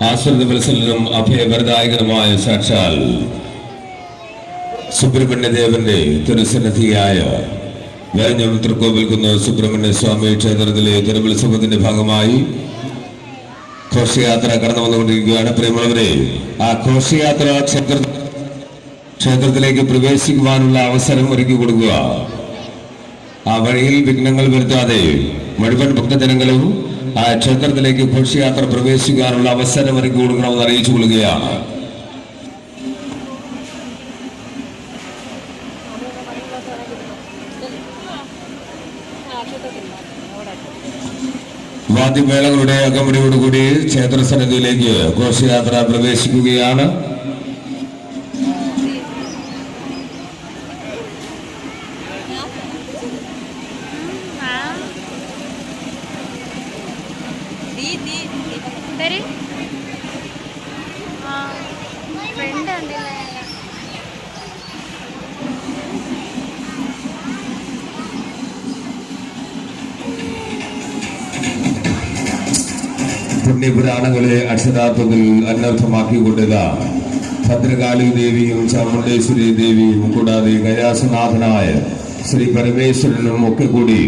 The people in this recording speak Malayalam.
ആശ്രിത വത്സലനും അഭയവരദായകനുമായ സാക്ഷാൽ സുബ്രഹ്മണ്യദേവന്റെ തിരുസന്നിധിയായ വേഞ്ഞം തൃക്കോവിൽക്കുന്ന് സുബ്രഹ്മണ്യ സ്വാമി ക്ഷേത്രത്തിലെ തിരുവുത്സവത്തിന്റെ ഭാഗമായി ഘോഷയാത്ര കടന്നു വന്നുകൊണ്ടിരിക്കുകയാണ് പ്രിയമുള്ളവരെ ആ ഘോഷയാത്ര ക്ഷേത്ര ക്ഷേത്രത്തിലേക്ക് പ്രവേശിക്കുവാനുള്ള അവസരം ഒരുക്കി കൊടുക്കുക. ആ വഴിയിൽ വിഘ്നങ്ങൾ വരുത്താതെ മുഴുവൻ ഭക്തജനങ്ങളും ക്ഷേത്രത്തിലേക്ക് ഘോഷയാത്ര പ്രവേശിക്കാനുള്ള അവസരം ഒരുക്കി കൊടുക്കണമെന്ന് അറിയിച്ചു കൊള്ളുകയാണ്. വാദ്യമേളകളുടെ അകമ്പടിയോടുകൂടി ക്ഷേത്ര സന്നിധിയിലേക്ക് ഘോഷയാത്ര പ്രവേശിക്കുകയാണ്. എന്തര് ആ ഫ്രണ്ട് ഉണ്ടല്ലേ? പുണ്യപുരാണങ്ങളെ അക്ഷരാർത്ഥത്തിൽ അനർത്ഥമാക്കിക്കൊണ്ടുക ഭദ്രകാളി ദേവിയും ചാമുണ്ടേശ്വരി ദേവിയും കൂടാതെ കൈലാസനാഥനായ ശ്രീ പരമേശ്വരനും ഒക്കെ കൂടി